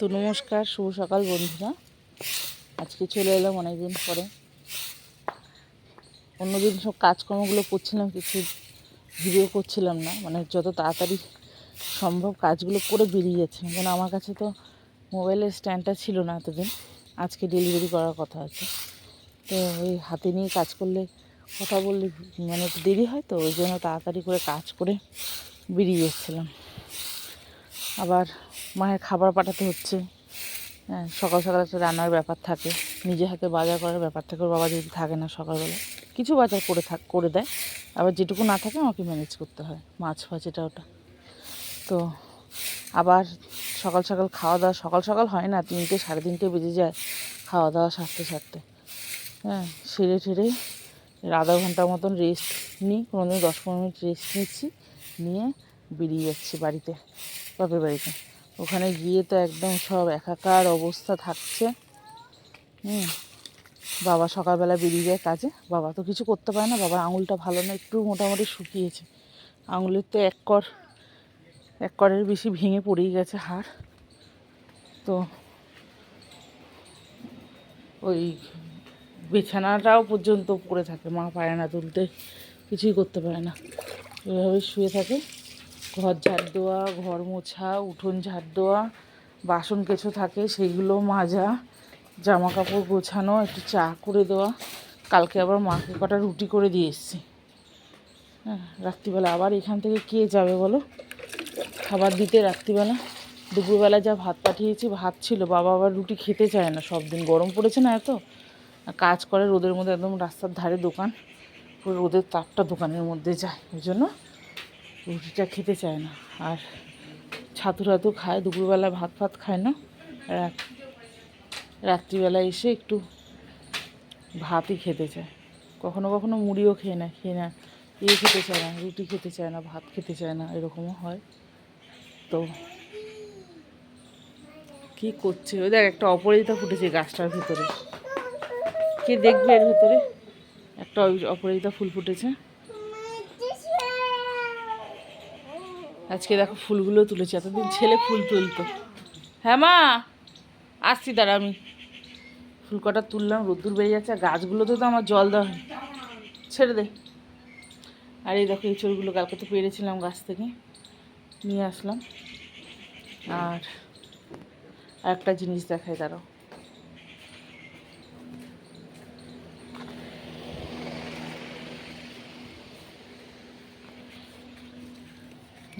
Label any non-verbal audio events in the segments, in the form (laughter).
তো নমস্কার, শুভ সকাল বন্ধুরা। আজকে চলে এলাম অনেকদিন পরে। অন্যদিন সব কাজকর্মগুলো করছিলাম, কিছু ভিডিও করছিলাম না। মানে যত তাড়াতাড়ি সম্ভব কাজগুলো করে বেরিয়ে যাচ্ছিলাম। কারণ আমার কাছে তো মোবাইলের স্ট্যান্ডটা ছিল না এতদিন। আজকে ডেলিভারি করার কথা আছে। তো ওই হাতে নিয়ে কাজ করলে কথা বললে মানে দেরি হয়, তো ওই জন্য তাড়াতাড়ি করে কাজ করে বেরিয়ে যাচ্ছিলাম। আবার মায়ের খাবার পাঠাতে হচ্ছে। হ্যাঁ সকাল সকাল একটা রান্নার ব্যাপার থাকে। নিজে হাতে বাজার করার ব্যাপার থাকে বাবা যদি থাকে না সকালবেলা। কিছু বাজার করে থাক, করে দেয়। আবার যেটুকু না থাকে আমাকে ম্যানেজ করতে হয়, মাছ ফাছ এটা ওটা। তো আবার সকাল সকাল খাওয়া দাওয়া, সকাল সকাল হয় না, তিনটে সাড়ে তিনটে বেজে যায় খাওয়া দাওয়া সারতে সারতে। হ্যাঁ সেরে ঠেরে আধা ঘণ্টার মতন রেস্ট নিই কোনো দিন দশ পনেরো মিনিট রেস্ট নিচ্ছি, নিয়ে বেরিয়ে যাচ্ছি বাড়িতে। বাপের বাড়িতে। ওখানে গিয়ে তো একদম সব একাকার অবস্থা থাকছে। হুম, বাবা সকালবেলা বেরিয়ে যায় কাজে। বাবা তো কিছু করতে পারে না, বাবার আঙুলটা ভালো না, একটু মোটামুটি শুকিয়েছে। আঙুলের তো এক কর, এক করের বেশি ভেঙে পড়েই গেছে হাড়। তো ওই বিছানাটাও পর্যন্ত পড়ে থাকে, মা পারে না তুলতে, কিছুই করতে পারে না। এভাবে শুয়ে থাকে। ঘর ঝাড় দেওয়া, ঘর মোছা, উঠোন ঝাড় দেওয়া, বাসন কিছু থাকে, সেইগুলো মাজা জামা কাপড় গোছানো, একটু চা করে দেওয়া। কালকে আবার মাকে কটা রুটি করে দিয়ে এসেছি। হ্যাঁ রাত্রিবেলা আবার এখান থেকে কে যাবে বলো? খাবার দিতে রাত্রিবেলা। দুপুরবেলা যা ভাত পাঠিয়েছি, ভাত ছিল, বাবা আবার রুটি খেতে চায় না সব দিন গরম পড়েছে না এত। কাজ করে, রোদের মধ্যে একদম রাস্তার ধারে দোকান, পুরো রোদের তাপটা দোকানের মধ্যে যায়, ওই জন্য রুটিটা খেতে চায় না। আর ছাতু টাতু খায়, দুপুরবেলা ভাত ফাত খায় না। রাত রাত্রিবেলা এসে একটু ভাতই খেতে চায়। কখনো কখনো মুড়িও খেয়ে না খেয়ে না ইয়ে খেতে চায় না, রুটি খেতে চায় না, ভাত খেতে চায় না, এরকমও হয়। তো কি করছে? ওই দেখ, একটা অপরাজিতা ফুটেছে গাছটার ভিতরে। কে দেখবে এর ভিতরে? একটা অপরাজিতা ফুল ফুটেছে। আজকে দেখো ফুলগুলো তুলেছি, এতদিন ছেলে ফুল তুলতো। হ্যাঁ মা, আসছি দাঁড়া আমি। ফুল কটা তুললাম, রোদ্দুর বেরিয়ে যাচ্ছে, আর গাছগুলোতে তো আমার জল দেওয়া হয় ছেড়ে দে। আর এই দেখো এঁচড়গুলো, কালকে তো পেরেছিলাম গাছ থেকে, নিয়ে আসলাম। আর একটা জিনিস দেখাই, দাঁড়াও।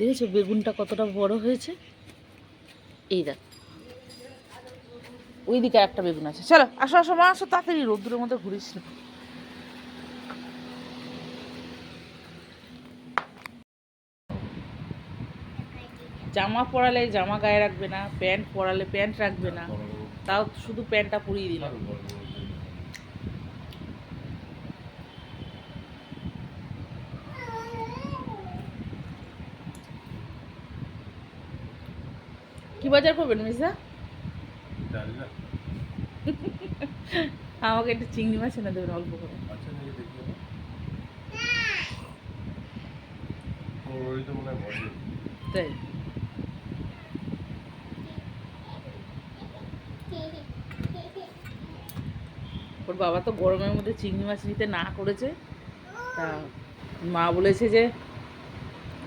দেখেছ বেগুনটা কতটা বড় হয়েছে? এই দেখ। ওই দিকে একটা বেগুন আছে। চলো, আসো আসো, মা, আসো, তাড়াতাড়ি রোদ্দুরের মধ্যে ঘুরিস না। জামা পরালে জামা গায়ে রাখবে না, প্যান্ট পরালে প্যান্ট রাখবে না। তাও শুধু প্যান্টটা পরিয়ে দিলাম কি বাজার করবেন মিসা? (laughs) আমাকে একটু চিংড়ি মাছ এনে দেবেন অল্প করে। তাই? ওর বাবা তো গরমের মধ্যে চিংড়ি মাছ নিতে না করেছে। তা মা বলেছে যে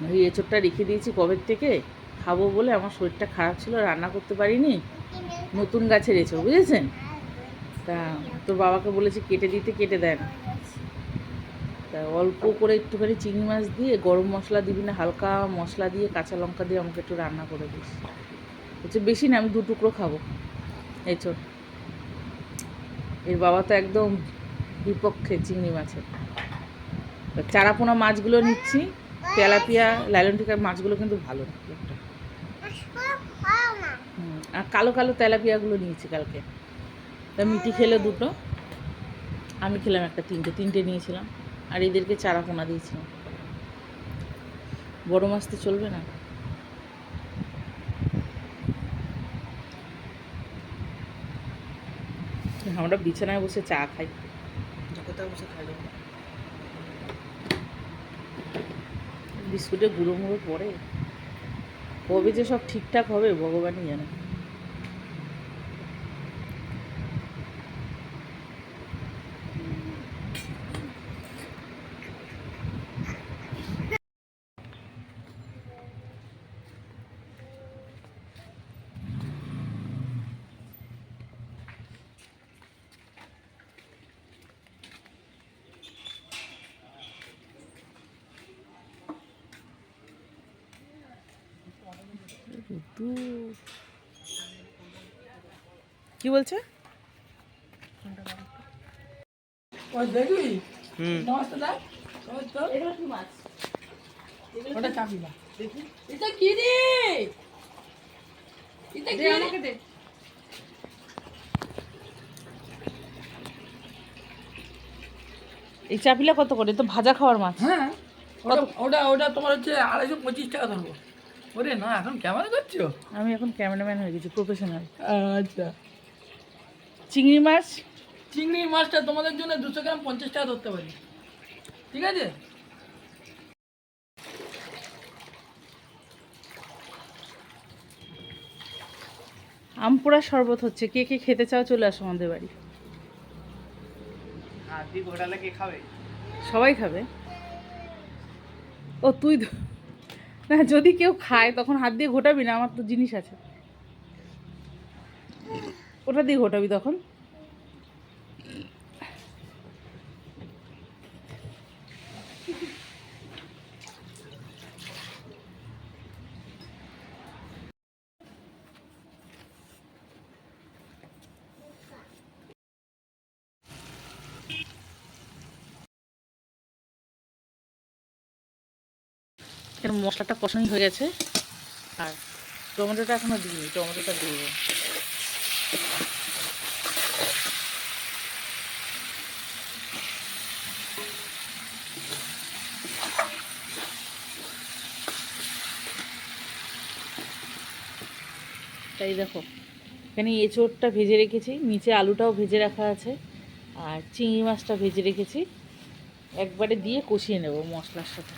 এই এঁচোড়টা রেখে দিয়েছি কবের থেকে? খাব বলে আমার শরীরটা খারাপ ছিল, রান্না করতে পারিনি, নতুন গাছের এঁচোড় বুঝেছেন? তা তোর বাবাকে বলেছি কেটে দিতে, কেটে দেয় না। তা অল্প করে একটুখানি চিংড়ি মাছ দিয়ে গরম মশলা দিবি না, হালকা মশলা দিয়ে কাঁচা লঙ্কা দিয়ে আমাকে একটু রান্না করে দিস। হচ্ছে বেশি না, আমি দু টুকরো খাব। এঁচোড় এর বাবা তো একদম বিপক্ষে চিংড়ি মাছের। চারাপোনা মাছগুলো নিচ্ছি, তেলাপিয়া লাইলনটিকার মাছগুলো কিন্তু ভালো একটা। আর কালো কালো তেলাপিয়াগুলো নিয়েছি কালকে। তা মিটি খেলে দুটো। আমি খেলাম একটা তিনটে তিনটে নিয়েছিলাম। আর এদেরকে চারাপোনা দিয়েছিলাম। বড় মাছ তো চলবে না। আমরা বিছানায় বসে চা খাই। কোথাও বসে খাই বিস্কুটে গুঁড়ো মুড়ো পড়ে। কবে যে সব ঠিকঠাক হবে ভগবানই জানে। শুধু কি বলছে? ওই দেখবি হুম। নমস্তে দা। ওই তো। এগুলো কি মাছ। ওটা চাবি না দেখি। এটা কি রে? এটা কি আমাকে দে। এই চাপিলা কত করে? তো ভাজা খাওয়ার মাছ। হ্যাঁ। ওটা ওটা ওটা তোমার হচ্ছে আড়াইশো পঁচিশ টাকা ধরবো। ওরে না এখন ক্যামেরা করছ? আমি এখন ক্যামেরাম্যান হয়ে গেছি প্রফেশনাল আচ্ছা। চিংড়ি মাছ? চিংড়ি মাছটা তোমাদের জন্য দুশো গ্রাম পঞ্চাশ টাকা ধরতে পারি। ঠিক আছে? আমপুরা শরবত হচ্ছে। কে কে খেতে চাও চলে আসো আমাদের বাড়ি। হাতি ঘোটালে কে খাবে? সবাই খাবে। ও তুই না, যদি কেউ খায়, তখন হাত দিয়ে ঘোটাবি না, আমার তো জিনিস আছে। ওটা দিয়ে ঘোটাবি তখন। এর মশলাটা কষানি হয়ে গেছে। আর টমেটোটা এখনও দিইনি, টমেটোটা দেবো। তাই দেখো, এখানে এঁচোড়টা ভেজে রেখেছি, নিচে আলুটাও ভেজে রাখা আছে, আর চিংড়ি মাছটা ভেজে রেখেছি। একবারে দিয়ে কষিয়ে নেব মশলার সাথে।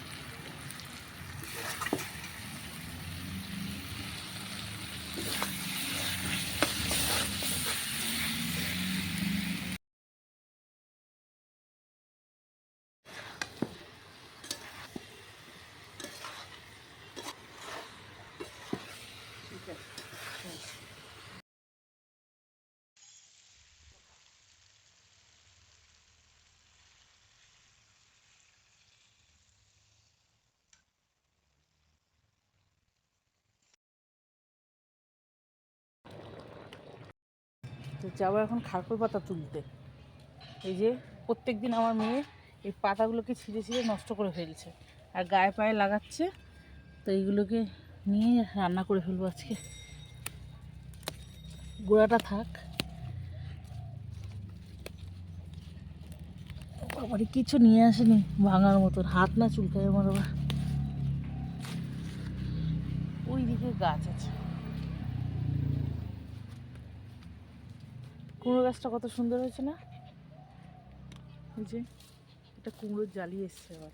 তো যাব এখন খারকোল পাতা তুলতে। এই যে প্রত্যেক দিন আমার মেয়ে এই পাতাগুলোকে ছিঁড়ে ছিঁড়ে নষ্ট করে ফেলছে আর গায়ে পায়ে লাগাচ্ছে, তো এইগুলোকে নিয়ে রান্না করে ফেলব আজকে। গোড়াটা থাক। বাবারে কিছু নিয়ে আসেনি ভাঙার মতন, হাত না চুলকায় আমার আবার। ওই দিকে গাছ আছে। কুমড়ো গাছটা কত সুন্দর হয়েছে না? এই যে এটা কুমড়োর জালি এসছে আবার।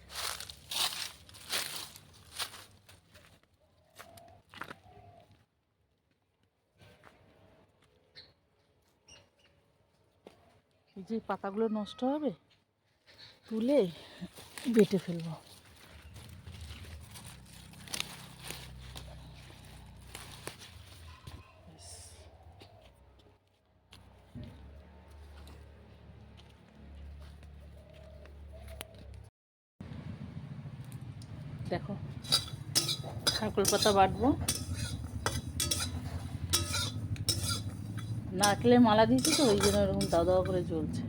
এই যে পাতাগুলো নষ্ট হবে, তুলে বেটে ফেলব ব্যাস। দেখো খারকোল পাতা বাটবো। নারকেলে মালা দিয়েছি তো, ওই জন্য এরকম দাওয়া করে চলছে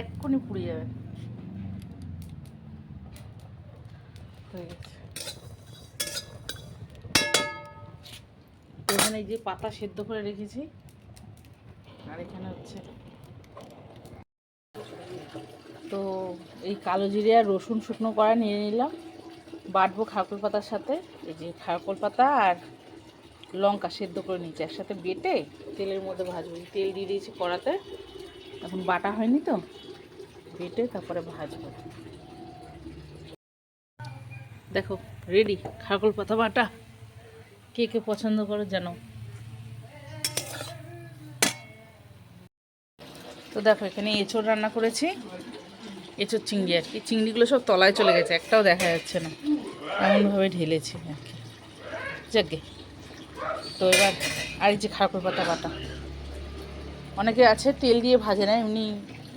এক্ষুনি পুড়ে যাবে। এখানে যে পাতা সেদ্ধ করে রেখেছি, আর এখানে হচ্ছে তো এই কালো জিরে আর রসুন শুকনো করা নিয়ে নিলাম। বাটবো খারকোল পাতার সাথে, এই যে খারকোল পাতা আর লঙ্কা সেদ্ধ করে নিয়েছি। একসাথে বেটে তেলের মধ্যে ভাজবো। তেল দিয়ে দিয়েছি কড়াতে। এখন বাটা হয়নি তো। বেটে তারপরে ভাজবো। দেখো রেডি খারকোল পাতা বাটা? কে কে পছন্দ করো জানো? তো দেখো, এখানে এঁচোড় রান্না করেছি। এঁচোড় চিংড়ি আর কি। চিংড়িগুলো সব তলায় চলে গেছে। একটাও দেখা যাচ্ছে না। এমনভাবে ঢেলেছি আর যাকে তো এবার আর যে খারকুর পাতা বাটা। অনেকে আছে তেল দিয়ে ভাজে না এমনি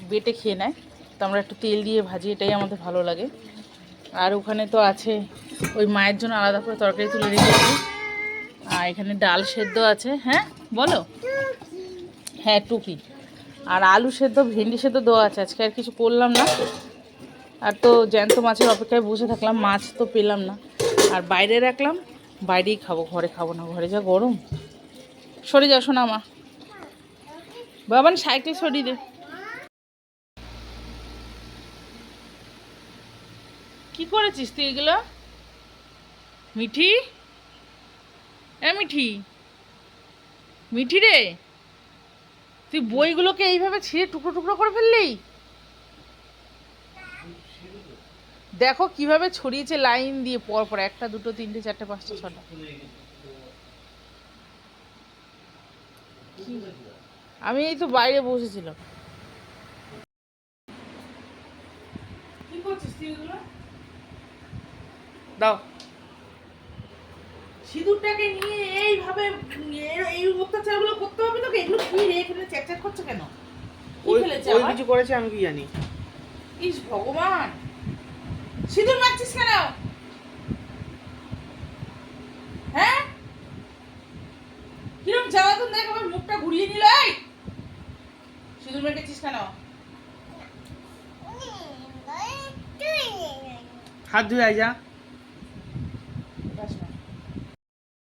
বেটে খেয়ে নেয়। তো আমরা একটু তেল দিয়ে ভাজি, এটাই আমাদের ভালো লাগে। আর ওখানে তো আছে ওই মায়ের জন্য আলাদা করে তরকারি তুলে রেখেছি। আর এখানে ডাল সেদ্ধ আছে। হ্যাঁ বলো? হ্যাঁ টুপি। আর আলু সেদ্ধ, ভেন্ডি সেদ্ধ দেওয়া আছে। আজকে আর কিছু করলাম না। আর তো জ্যান্ত মাছের অপেক্ষায় বসে থাকলাম, মাছ তো পেলাম না। আর বাইরে রাখলাম, বাইরেই খাব, ঘরে খাব না, ঘরে যা গরম। সরে যাও শোনা মা। বাবান, সাইকেল সরিয়ে দে। কি করেছিস তুই এগুলো? মিঠি? এ মিঠি। মিঠি রে, তুই বইগুলোকে এইভাবে ছিঁড়ে টুকরো টুকরো করে ফেললি? দেখো কীভাবে ছড়িয়েছে লাইন দিয়ে পর পর একটা দুটো তিনটে চারটে পাঁচটা ছটা। আমি এই তো বাইরে বসেছিলাম। দাও। সিঁদুরটাকে নিয়ে এইভাবে এই অত্যাচারগুলো করতে হবে তোকে? এগুলো কি রে? এখানে করছে কেন? ওই কিছু করেছে আমি কি জানি। ইস ভগবান! সিঁদুর মারছিস কেন? হ্যাঁ? কিরম জ্বালাতন দেখ আমার মুখটা ঘুরিয়ে নিল এই! সিঁদুর মেখেছিস কেন? হাত ধুয়ে আয় যা।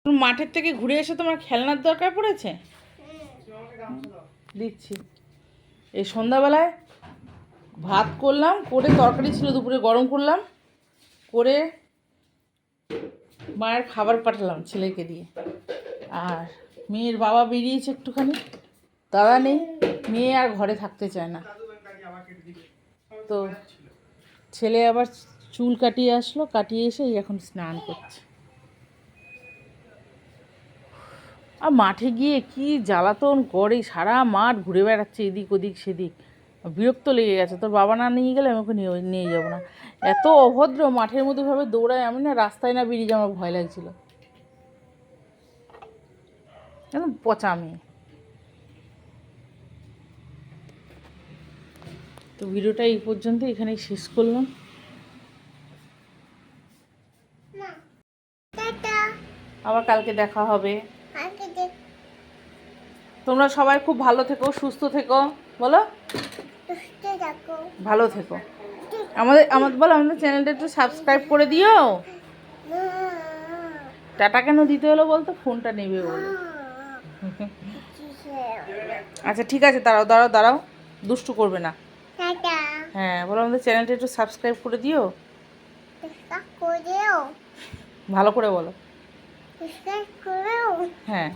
মাঠের থেকে ঘুরে এসে তোমার খেলনার দরকার পড়েছে? দিচ্ছি এই সন্ধ্যাবেলায় ভাত করলাম, করে তরকারি ছিল দুপুরে গরম করলাম, করে মায়ের খাবার পাঠালাম ছেলেকে দিয়ে। আর মেয়ের বাবা বেরিয়েছে একটুখানি, দাদা নেই, মেয়ে আর ঘরে থাকতে চায় না। তো ছেলে আবার চুল কাটিয়ে আসলো, কাটিয়ে এসে এখন স্নান করছে। আর মাঠে গিয়ে কি জ্বালাতন করে, সারা মাঠ ঘুরে বেড়াচ্ছে এদিক ওদিক সেদিক। বিরক্ত লেগে গেছে। তোর বাবা না নিয়ে গেলে আমি ওকে নিয়ে নিয়ে যাব না। এত অভদ্র মাঠের মধ্যে ভাবে দৌড়ায় আমি না রাস্তায় না বেরিয়ে যাওয়ার ভয় লাগছিল। একদম পচা মেয়ে। তো ভিডিওটা এই পর্যন্ত এখানেই শেষ করলাম। আবার কালকে দেখা হবে। তোমরা সবাই খুব ভালো থেকো সুস্থ থেকো বলো? ভালো থেকো। আমাদের আমাদের বলো আমাদের চ্যানেলটা একটু সাবস্ক্রাইব করে দিও। টাটা কেন দিতে হলো বলতো? ফোনটা নেবে বলো। আচ্ছা ঠিক আছে দাঁড়াও দাঁড়াও দাঁড়াও। দুষ্টু করবে না। হ্যাঁ বলো আমাদের চ্যানেলটা একটু সাবস্ক্রাইব করে দিও। ভালো করে বলো। হ্যাঁ।